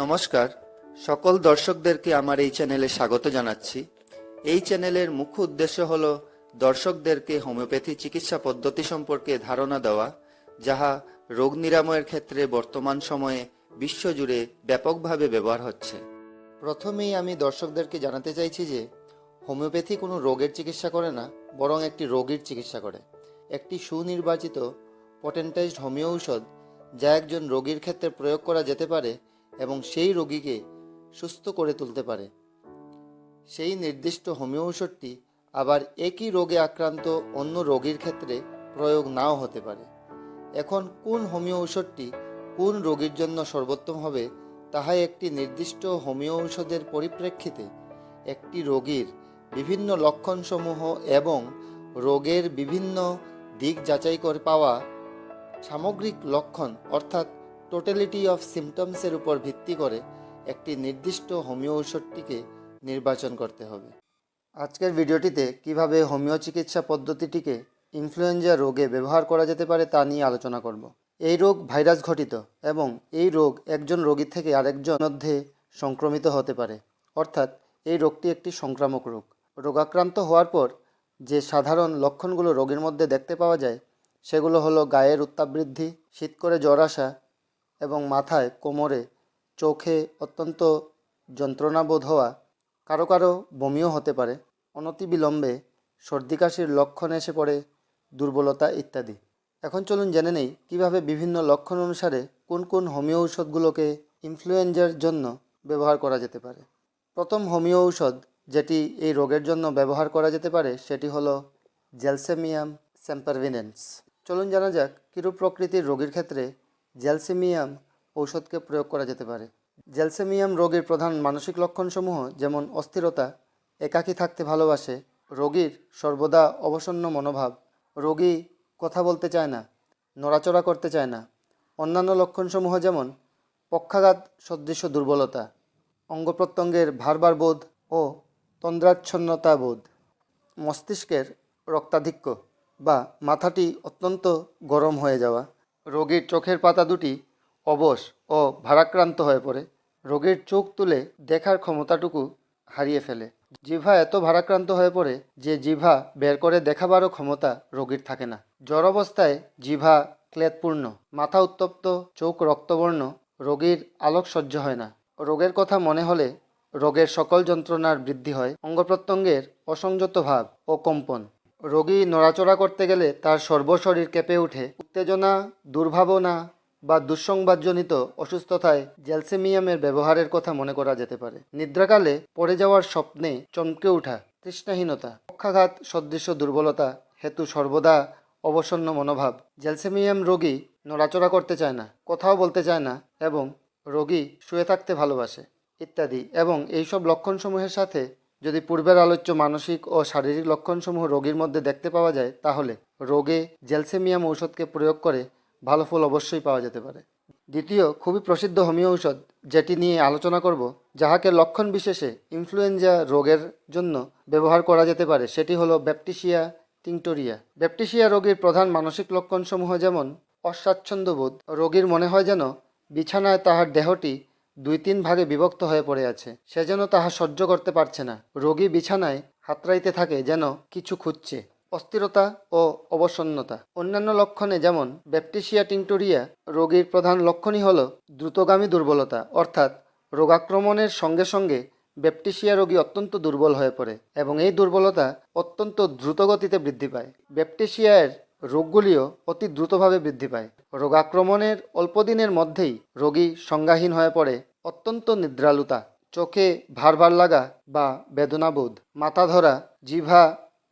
নমস্কার। সকল দর্শকদেরকে আমার এই চ্যানেলে স্বাগত জানাচ্ছি। এই চ্যানেলের মুখ্য উদ্দেশ্য হল দর্শকদেরকে হোমিওপ্যাথি চিকিৎসা পদ্ধতি সম্পর্কে ধারণা দেওয়া, যাহা রোগ নিরাময়ের ক্ষেত্রে বর্তমান সময়ে বিশ্বজুড়ে ব্যাপকভাবে ব্যবহার হচ্ছে। প্রথমেই আমি দর্শকদেরকে জানাতে চাইছি যে, হোমিওপ্যাথি কোনো রোগের চিকিৎসা করে না, বরং একটি রোগীর চিকিৎসা করে। একটি সুনির্বাচিত পটেন্টাইজড হোমিও ঔষধ, যা একজন রোগীর ক্ষেত্রে প্রয়োগ করা যেতে পারে এবং সেই রোগীকে সুস্থ করে তুলতে পারে। সেই নির্দিষ্ট হোমিও ঔষধটি আবার একই রোগে আক্রান্ত অন্য রোগীর ক্ষেত্রে প্রয়োগ নাও হতে পারে। এখন কোন হোমিও ঔষধটি কোন রোগীর জন্য সর্বোত্তম হবে, তাহা একটি নির্দিষ্ট হোমিও ঔষধের পরিপ্রেক্ষিতে একটি রোগীর বিভিন্ন লক্ষণসমূহ এবং রোগের বিভিন্ন দিক যাচাই করে পাওয়া সামগ্রিক লক্ষণ, অর্থাৎ টোটালিটি অফ সিমটমসের উপর ভিত্তি করে একটি নির্দিষ্ট হোমিও ঔষধটিকে নির্বাচন করতে হবে। আজকের ভিডিওটিতে কীভাবে হোমিও চিকিৎসা পদ্ধতিটিকে ইনফ্লুয়েঞ্জা রোগে ব্যবহার করা যেতে পারে তা নিয়ে আলোচনা করব। এই রোগ ভাইরাস ঘটিত এবং এই রোগ একজন রোগীর থেকে আরেকজন মধ্যে সংক্রমিত হতে পারে। অর্থাৎ এই রোগটি একটি সংক্রামক রোগ। রোগাক্রান্ত হওয়ার পর যে সাধারণ লক্ষণগুলো রোগীর মধ্যে দেখতে পাওয়া যায়, সেগুলো হলো গায়ের উত্তাপ বৃদ্ধি, শীত করে জ্বর আসা এবং মাথায়, কোমরে, চোখে অত্যন্ত যন্ত্রণাবোধ হওয়া কারও কারও বমিও হতে পারে। অনতিবিলম্বে সর্দি কাশির লক্ষণ এসে পড়ে, দুর্বলতা ইত্যাদি। এখন চলুন জেনে নেই কীভাবে বিভিন্ন লক্ষণ অনুসারে কোন কোন হোমিও ঔষধগুলোকে ইনফ্লুয়েঞ্জার জন্য ব্যবহার করা যেতে পারে। প্রথম হোমিও ঔষধ যেটি এই রোগের জন্য ব্যবহার করা যেতে পারে সেটি হলো জেলসেমিয়াম স্যাম্পারভিনেন্স। চলুন জানা যাক কিরূপ প্রকৃতির রোগীর ক্ষেত্রে জেলসেমিয়াম ঔষধকে প্রয়োগ করা যেতে পারে। জেলসেমিয়াম রোগীর প্রধান মানসিক লক্ষণসমূহ যেমন অস্থিরতা, একাকী থাকতে ভালোবাসে, রোগীর সর্বদা অবসন্ন মনোভাব, রোগী কথা বলতে চায় না, নড়াচড়া করতে চায় না। অন্যান্য লক্ষণসমূহ যেমন পক্ষাঘাত সদৃশ্য দুর্বলতা, অঙ্গ প্রত্যঙ্গের ভারবার বোধ ও তন্দ্রাচ্ছন্নতা বোধ। মস্তিষ্কের রক্তাধিক্য বা মাথাটি অত্যন্ত গরম হয়ে যাওয়া। রোগীর চোখের পাতা দুটি অবশ ও ভারাক্রান্ত হয়ে পড়ে। রোগীর চোখ তুলে দেখার ক্ষমতাটুকু হারিয়ে ফেলে। জিভা এত ভারাক্রান্ত হয়ে পড়ে যে জিভা বের করে দেখাবারও ক্ষমতা রোগীর থাকে না। জ্বর অবস্থায় জিভা ক্লেদপূর্ণ, মাথা উত্তপ্ত, চোখ রক্তবর্ণ, রোগীর আলোক সহ্য হয় না। রোগের কথা মনে হলে রোগের সকল যন্ত্রণার বৃদ্ধি হয়। অঙ্গ প্রত্যঙ্গের অসংযত ভাব ও কম্পন। রোগী নড়াচড়া করতে গেলে তার সর্বশরীর কেঁপে ওঠে। উত্তেজনা, দুর্ভাবনা বা দুঃসংবাদজনিত অসুস্থতায় জ্যালসেমিয়ামের ব্যবহারের কথা মনে করা যেতে পারে। নিদ্রাকালে পড়ে যাওয়ার স্বপ্নে চমকে ওঠা তৃষ্ণাহীনতা, পক্ষাঘাত সদৃশ্য দুর্বলতা হেতু সর্বদা অবসন্ন মনোভাব। জ্যালসেমিয়াম রোগী নড়াচড়া করতে চায় না, কথাও বলতে চায় না এবং রোগী শুয়ে থাকতে ভালোবাসে ইত্যাদি এবং এইসব লক্ষণসমূহের সাথে যদি পূর্বের আলোচ্য মানসিক ও শারীরিক লক্ষণসমূহ রোগীর মধ্যে দেখতে পাওয়া যায়, তাহলে রোগে জেলসেমিয়াম ঔষধকে প্রয়োগ করে ভালো ফল অবশ্যই পাওয়া যেতে পারে। দ্বিতীয়, খুবই প্রসিদ্ধ হোমিও ঔষধ যেটি নিয়ে আলোচনা করব, যাহাকে লক্ষণ বিশেষে ইনফ্লুয়েঞ্জা রোগের জন্য ব্যবহার করা যেতে পারে, সেটি হলো ব্যাপটিসিয়া টিংটোরিয়া। ব্যাপটিসিয়া রোগীর প্রধান মানসিক লক্ষণসমূহ যেমন অস্বাচ্ছন্দ্যবোধ, রোগীর মনে হয় যেন বিছানায় তাহার দেহটি দুই তিন ভাগে বিভক্ত হয়ে পড়ে আছে। সে যেন তাহা সহ্য করতে পারছে না। রোগী বিছানায় হাতড়াইতে থাকে যেন কিছু খুঁজছে। অস্থিরতা ও অবসন্নতা। অন্যান্য লক্ষণে যেমন ব্যাপটিসিয়া টিংটোরিয়া রোগীর প্রধান লক্ষণই হল দ্রুতগামী দুর্বলতা, অর্থাৎ রোগাক্রমণের সঙ্গে সঙ্গে ব্যাপটিসিয়া রোগী অত্যন্ত দুর্বল হয়ে পড়ে এবং এই দুর্বলতা অত্যন্ত দ্রুতগতিতে বৃদ্ধি পায়। ব্যাপটিসিয়ার রোগগুলিও অতি দ্রুতভাবে বৃদ্ধি পায়। রোগাক্রমণের অল্পদিনের মধ্যেই রোগী সংজ্ঞাহীন হয়ে পড়ে অত্যন্ত নিদ্রালুতা, চোখে ভার ভার লাগা বা বেদনাবোধ, মাথা ধরা, জিভা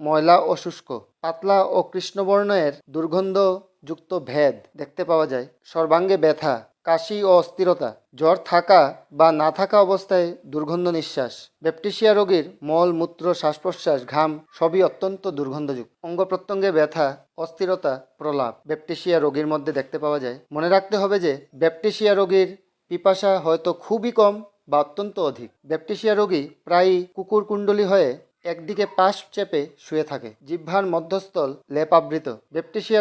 ময়লা ও শুষ্ক, পাতলা ও কৃষ্ণবর্ণের দুর্গন্ধযুক্ত ভেদ দেখতে পাওয়া যায়, সর্বাঙ্গে ব্যথা কাশি ও অস্থিরতা, জ্বর থাকা বা না থাকা অবস্থায় দুর্গন্ধ নিঃশ্বাস ব্যাপটিসিয়া রোগীর মল, মূত্র শ্বাস প্রশ্বাস ঘাম সবই অত্যন্ত দুর্গন্ধযুক্ত। অঙ্গ প্রত্যঙ্গে ব্যথা, অস্থিরতা, প্রলাপ ব্যাপটিসিয়া রোগীর মধ্যে দেখতে পাওয়া যায়। মনে রাখতে হবে যে ব্যাপটিসিয়া রোগীর পিপাসা হয়তো খুবই কম বা অত্যন্ত অধিক। ব্যাপটিসিয়া রোগী প্রায়ই কুকুর কুণ্ডলী হয়ে একদিকে পাশ চেপে শুয়ে থাকে, জিহ্বার মধ্যস্থল লেপ আবৃত।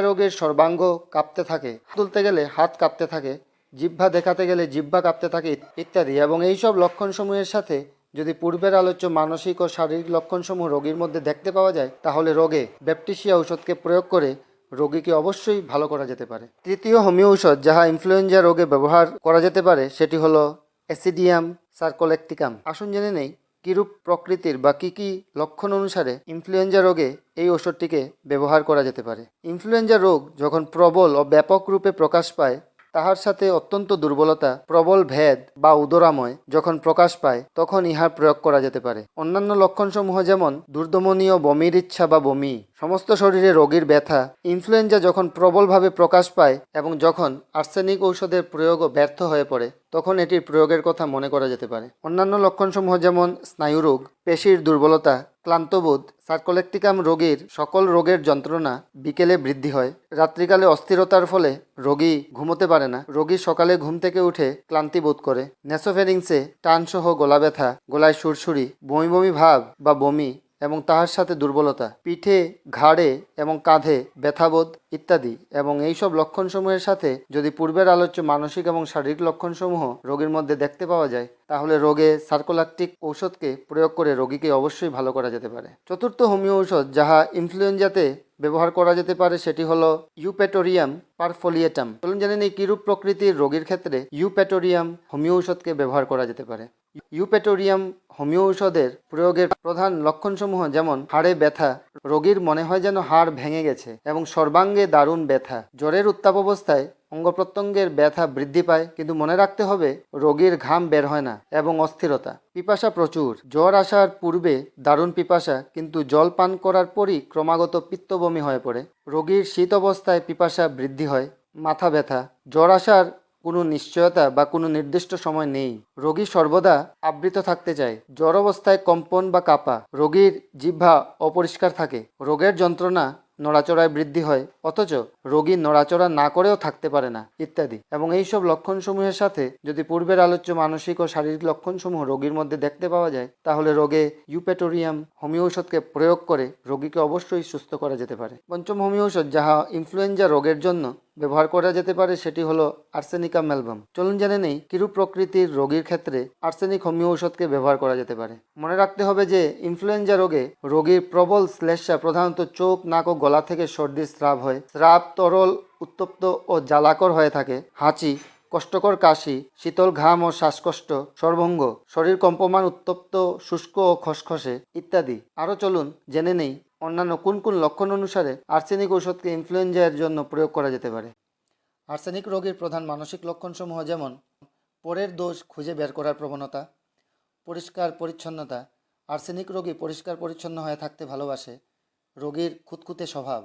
রোগের সর্বাঙ্গ কাঁপতে থাকে। তুলতে গেলে হাত কাঁপতে থাকে জিহ্বা দেখাতে গেলে জিহ্বা কাঁপতে থাকে ইত্যাদি এবং এইসব লক্ষণসমূহের সাথে যদি পূর্বের আলোচ্য মানসিক ও শারীরিক লক্ষণসমূহ রোগীর মধ্যে দেখতে পাওয়া যায়, তাহলে রোগে ব্যাপটিসিয়া ঔষধকে প্রয়োগ করে রোগীকে অবশ্যই ভালো করা যেতে পারে। তৃতীয় হোমিও ঔষধ যাহা ইনফ্লুয়েঞ্জা রোগে ব্যবহার করা যেতে পারে, সেটি হলো অ্যাসিডিয়াম সার্কোলেকটিকাম আসুন জেনে নেই, কিরূপ প্রকৃতির বা কী কী লক্ষণ অনুসারে ইনফ্লুয়েঞ্জা রোগে এই ওষুধটিকে ব্যবহার করা যেতে পারে। ইনফ্লুয়েঞ্জা রোগ যখন প্রবল ও ব্যাপক রূপে প্রকাশ পায় তাহার সাথে অত্যন্ত দুর্বলতা, প্রবল ভেদ বা উদরাময় যখন প্রকাশ পায়, তখন ইহার প্রয়োগ করা যেতে পারে। অন্যান্য লক্ষণসমূহ যেমন, দুর্দমনীয় বমির ইচ্ছা বা বমি, সমস্ত শরীরে রোগীর ব্যথা ইনফ্লুয়েঞ্জা যখন প্রবলভাবে প্রকাশ পায় এবং যখন আর্সেনিক ঔষধের প্রয়োগও ব্যর্থ হয়ে পড়ে, তখন এটির প্রয়োগের কথা মনে করা যেতে পারে। অন্যান্য লক্ষণসমূহ যেমন, স্নায়ুরোগ, পেশির দুর্বলতা ক্লান্তবোধ সার্কোলেকটিকাম রোগীর সকল রোগের যন্ত্রণা বিকেলে বৃদ্ধি হয়। রাত্রিকালে অস্থিরতার ফলে রোগী ঘুমোতে পারে না। রোগী সকালে ঘুম থেকে উঠে ক্লান্তি বোধ করে। নেসোফেরিংসে টানসহ গলা ব্যথা গলায় সুরসুরি, বমি বমি ভাব বা বমি এবং তাহার সাথে দুর্বলতা, পিঠে, ঘাড়ে এবং কাঁধে ব্যথাবোধ ইত্যাদি এবং এইসব লক্ষণসমূহের সাথে যদি পূর্বের আলোচ্য মানসিক এবং শারীরিক লক্ষণসমূহ রোগীর মধ্যে দেখতে পাওয়া যায়, তাহলে রোগে সার্কোলাকটিক ঔষধকে প্রয়োগ করে রোগীকে অবশ্যই ভালো করা যেতে পারে। চতুর্থ হোমিও ঔষধ যাহা ইনফ্লুয়েঞ্জাতে ব্যবহার করা যেতে পারে সেটি হলো ইউপেটোরিয়াম পারফোলিয়েটাম। চলুন জানেন এই কিরূপ প্রকৃতির রোগীর ক্ষেত্রে ইউপেটোরিয়াম হোমিও ঔষধকে ব্যবহার করা যেতে পারে। ইউপেটোরিয়াম হোমিও ঔষধের প্রয়োগের প্রধান লক্ষণসমূহ যেমন হাড়ে ব্যথা, রোগীর মনে হয় যেন হাড় ভেঙে গেছে, এবং সর্বাঙ্গে দারুণ ব্যথা। জ্বরের উত্তাপ অবস্থায় অঙ্গ প্রত্যঙ্গের ব্যথা বৃদ্ধি পায়, কিন্তু মনে রাখতে হবে রোগীর ঘাম বের হয় না এবং অস্থিরতা। পিপাসা প্রচুর। জ্বর আসার পূর্বে দারুণ পিপাসা, কিন্তু জল পান করার পরই ক্রমাগত পিত্তবমি হয়ে পড়ে। রোগীর শীত অবস্থায় পিপাসা বৃদ্ধি হয়, মাথা ব্যথা। জ্বর আসার কোনো নিশ্চয়তা বা কোনো নির্দিষ্ট সময় নেই। রোগী সর্বদা আবৃত থাকতে চায়। জ্বর অবস্থায় কম্পন বা কাঁপা। রোগীর জিহ্বা অপরিষ্কার থাকে। রোগের যন্ত্রণা নড়াচড়ায় বৃদ্ধি হয়। অথচ রোগী নড়াচড়া না করেও থাকতে পারে না, ইত্যাদি। এবং এইসব লক্ষণসমূহের সাথে যদি পূর্বের আলোচ্য মানসিক ও শারীরিক লক্ষণসমূহ রোগীর মধ্যে দেখতে পাওয়া যায়, তাহলে রোগে ইউপেটোরিয়াম হোমিও ঔষধকে প্রয়োগ করে রোগীকে অবশ্যই সুস্থ করা যেতে পারে। পঞ্চম হোমিও ঔষধ যাহা ইনফ্লুয়েঞ্জা রোগের জন্য ব্যবহার করা যেতে পারে, সেটি হলো আর্সেনিকা ম্যালবাম চলুন জেনে নেই কিরূপ প্রকৃতির রোগীর ক্ষেত্রে আর্সেনিক হোমিও ঔষধকে ব্যবহার করা যেতে পারে। মনে রাখতে হবে যে ইনফ্লুয়েঞ্জা রোগে রোগীর প্রবল শ্লেষা প্রধানত চোখ, নাক ও গলা থেকে সর্দির স্রাব হয়। স্রাব তরল, উত্তপ্ত ও জ্বালাকর হয়ে থাকে। হাঁচি, কষ্টকর কাশি, শীতল ঘাম ও শ্বাসকষ্ট, সর্বঙ্গ, শরীর কম্পমান উত্তপ্ত, শুষ্ক ও খসখসে ইত্যাদি। আরও চলুন জেনে নেই অন্যান্য কোন কোন লক্ষণ অনুসারে আর্সেনিক ঔষধকে ইনফ্লুয়েঞ্জার জন্য প্রয়োগ করা যেতে পারে। আর্সেনিক রোগীর প্রধান মানসিক লক্ষণসমূহ যেমন, পরের দোষ খুঁজে বের করার প্রবণতা, পরিষ্কার পরিচ্ছন্নতা, আর্সেনিক রোগী পরিষ্কার পরিচ্ছন্ন হয়ে থাকতে ভালোবাসে, রোগীর খুঁতখুঁতে স্বভাব।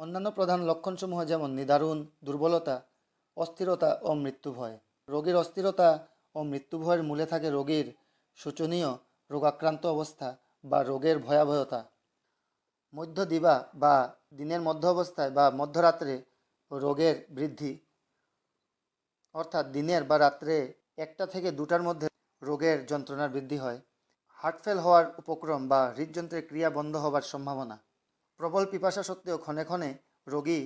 অন্যান্য প্রধান লক্ষণসমূহ যেমন নিদারুণ, দুর্বলতা, অস্থিরতা ও মৃত্যু ভয় রোগীর অস্থিরতা ও মৃত্যু ভয়ের মূলে থাকে রোগীর শোচনীয় রোগাক্রান্ত অবস্থা বা রোগের ভয়াবহতা। মধ্য দিবা বা দিনের মধ্য অবস্থায় বা মধ্যরাত্রে রোগের বৃদ্ধি। অর্থাৎ দিনের বা রাত্রে একটা থেকে দুটার মধ্যে রোগের যন্ত্রণার বৃদ্ধি হয়। হার্টফেল হওয়ার উপক্রম বা হৃদযন্ত্রের ক্রিয়া বন্ধ হবার সম্ভাবনা। প্রবল পিপাসা সত্ত্বেও ক্ষণে ক্ষণে রোগী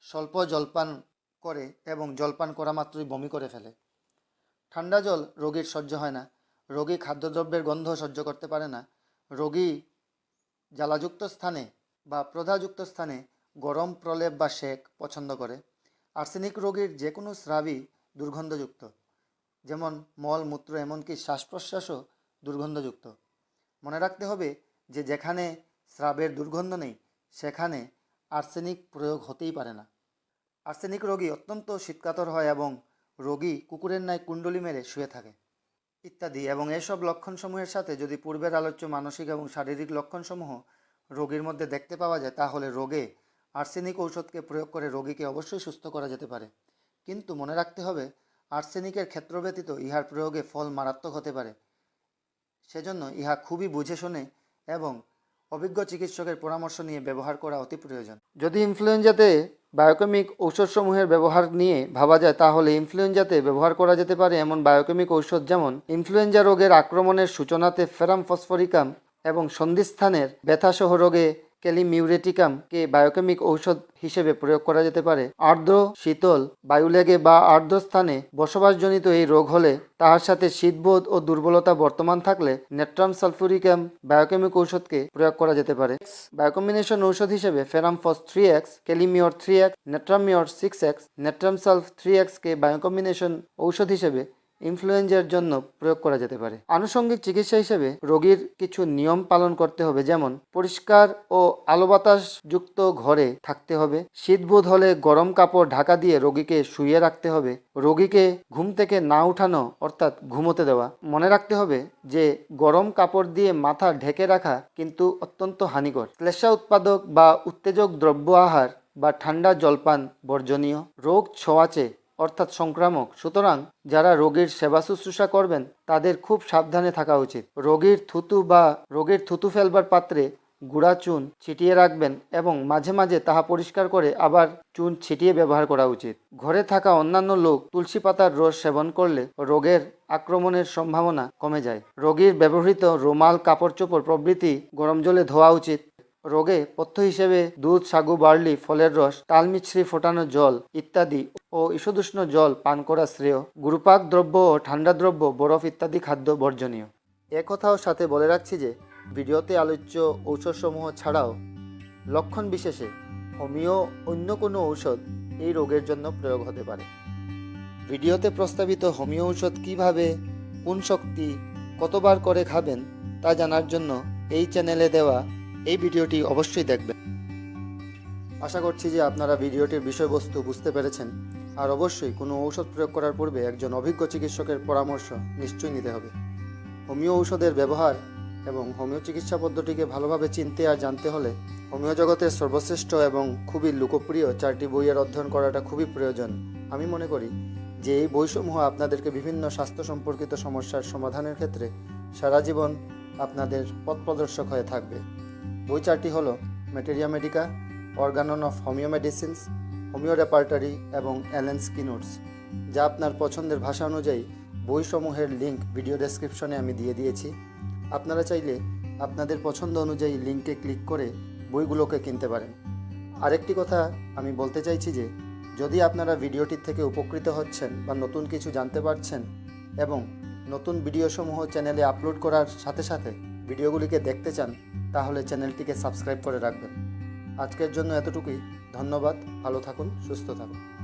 স্বল্প জলপান করে এবং জলপান করা মাত্রই বমি করে ফেলে। ঠান্ডা জল রোগীর সহ্য হয় না। রোগী খাদ্যদ্রব্যের গন্ধ সহ্য করতে পারে না। রোগী জ্বালাযুক্ত স্থানে বা প্রধাযুক্ত স্থানে গরম প্রলেপ বা সেক পছন্দ করে। আর্সেনিক রোগীর যে কোনো স্রাবই দুর্গন্ধযুক্ত। যেমন মল, মূত্র, এমনকি শ্বাস প্রশ্বাসও দুর্গন্ধযুক্ত। মনে রাখতে হবে যে যেখানে স্রাবের দুর্গন্ধ নেই সেখানে আর্সেনিক প্রয়োগ হতেই পারে না। আর্সেনিক রোগী অত্যন্ত শীতকাতর হয় এবং রোগী কুকুরের ন্যায় কুণ্ডলি মেরে শুয়ে থাকে ইত্যাদি এবং এসব লক্ষণসমূহের সাথে যদি পূর্বের আলোচ্য মানসিক এবং শারীরিক লক্ষণসমূহ রোগীর মধ্যে দেখতে পাওয়া যায়, তাহলে রোগে আর্সেনিক ঔষধকে প্রয়োগ করে রোগীকে অবশ্যই সুস্থ করা যেতে পারে। কিন্তু মনে রাখতে হবে, আর্সেনিকের ক্ষেত্র ব্যতীত ইহার প্রয়োগে ফল মারাত্মক হতে পারে। সেজন্য ইহা খুবই বুঝে শুনে এবং অভিজ্ঞ চিকিৎসকের পরামর্শ নিয়ে ব্যবহার করা অতি প্রয়োজন। যদি ইনফ্লুয়েঞ্জাতে বায়োকেমিক ঔষধসমূহের ব্যবহার নিয়ে ভাবা যায়, তাহলে ইনফ্লুয়েঞ্জাতে ব্যবহার করা যেতে পারে এমন বায়োকেমিক ঔষধ যেমন ইনফ্লুয়েঞ্জা রোগের আক্রমণের সূচনাতে ফেরাম ফসফরিকাম এবং সন্ধিস্থানের ব্যথাসহ রোগে ক্যালিমিউরেটিকাম কে বায়োকেমিক ঔষধ হিসেবে প্রয়োগ করা যেতে পারে। আর্দ্র, শীতল, বায়ুলেগে বা আর্দ্র স্থানে বসবাসজনিত এই রোগ হলে তাহার সাথে শীতবোধ ও দুর্বলতা বর্তমান থাকলে নেট্রাম সালফুরিকাম বায়োকেমিক ঔষধকে প্রয়োগ করা যেতে পারে। বায়োকম্বিনেশন ঔষধ হিসেবে ferrum phos three X kali mur three X, natrum mur six X, natrum sulph three এক্সকে বায়োকম্বিনেশন ঔষধ হিসেবে ইনফ্লুয়েঞ্জার জন্য প্রয়োগ করা যেতে পারে। আনুষঙ্গিক চিকিৎসা হিসেবে রোগীর কিছু নিয়ম পালন করতে হবে, যেমন পরিষ্কার ও আলো বাতাস যুক্ত ঘরে থাকতে হবে, শীতবোধ হলে গরম কাপড় ঢাকা দিয়ে রোগীকে শুয়ে রাখতে হবে, রোগীকে ঘুম থেকে না উঠানো অর্থাৎ ঘুমোতে দেওয়া। মনে রাখতে হবে যে গরম কাপড় দিয়ে মাথা ঢেকে রাখা কিন্তু অত্যন্ত হানিকর। ক্লেশা উৎপাদক বা উত্তেজক দ্রব্য আহার বা ঠান্ডা জলপান বর্জনীয়। রোগ ছোঁয়াচে অর্থাৎ সংক্রামক। সুতরাং যারা রোগীর সেবা শুশ্রূষা করবেন, তাদের খুব সাবধানে থাকা উচিত। রোগীর থুতু বা রোগীর থুতু ফেলবার পাত্রে গুঁড়া চুন ছিটিয়ে রাখবেন এবং মাঝে মাঝে তাহা পরিষ্কার করে আবার চুন ছিটিয়ে ব্যবহার করা উচিত। ঘরে থাকা অন্যান্য লোক তুলসী পাতার রস সেবন করলে রোগের আক্রমণের সম্ভাবনা কমে যায়। রোগীর ব্যবহৃত রুমাল কাপড় চোপড় প্রভৃতি গরম জলে ধোয়া উচিত। রোগে পথ্য হিসেবে দুধ, সাগু, বার্লি, ফলের রস, তালমিছরি ফোটানো জল ইত্যাদি ও ঈষদুষ্ণ জল পান করা শ্রেয়। গুরুপাক দ্রব্য ও ঠান্ডা দ্রব্য, বরফ ইত্যাদি খাদ্য বর্জনীয়। একথাও সাথে বলে রাখছি যে, ভিডিওতে আলোচ্য ঔষধসমূহ ছাড়াও লক্ষণ বিশেষে হোমিও অন্য কোনো ঔষধ এই রোগের জন্য প্রয়োগ হতে পারে। ভিডিওতে প্রস্তাবিত হোমিও ঔষধ কীভাবে, কোন শক্তি কতবার করে খাবেন তা জানার জন্য এই চ্যানেলে দেওয়া এই ভিডিওটি অবশ্যই দেখবেন। আশা করছি যে আপনারা ভিডিওটির বিষয়বস্তু বুঝতে পেরেছেন। আর অবশ্যই কোনো ঔষধ প্রয়োগ করার পূর্বে একজন অভিজ্ঞ চিকিৎসকের পরামর্শ নিশ্চয়ই নিতে হবে। হোমিও ঔষধের ব্যবহার এবং হোমিও চিকিৎসা পদ্ধতিকে ভালোভাবে চিনতে আর জানতে হলে হোমিও জগতের সর্বশ্রেষ্ঠ এবং খুবই লোকপ্রিয় চারটি বইয়ের অধ্যয়ন করাটা খুবই প্রয়োজন। আমি মনে করি যে এই বইসমূহ আপনাদেরকে বিভিন্ন স্বাস্থ্য সম্পর্কিত সমস্যার সমাধানের ক্ষেত্রে সারা জীবন আপনাদের পথ প্রদর্শক হয়ে থাকবে। বই চারটি হলো materia medica organon of homoeo medicines homoeo repertory এবং অ্যালেন স্কিনোটস যা আপনার পছন্দের ভাষা অনুযায়ী বইসমূহের লিঙ্ক ভিডিও ডেসক্রিপশনে আমি দিয়ে দিয়েছি। আপনারা চাইলে আপনাদের পছন্দ অনুযায়ী লিঙ্কে ক্লিক করে বইগুলোকে কিনতে পারেন। আরেকটি কথা আমি বলতে চাইছি যে, যদি আপনারা ভিডিওটির থেকে উপকৃত হচ্ছেন বা নতুন কিছু জানতে পারছেন এবং নতুন ভিডিওসমূহ চ্যানেলে আপলোড করার সাথে সাথে ভিডিওগুলিকে দেখতে চান, তাহলে চ্যানেলটিকে সাবস্ক্রাইব করে রাখবেন। আজকের জন্য এতটুকুই। ধন্যবাদ। ভালো থাকুন, সুস্থ থাকুন।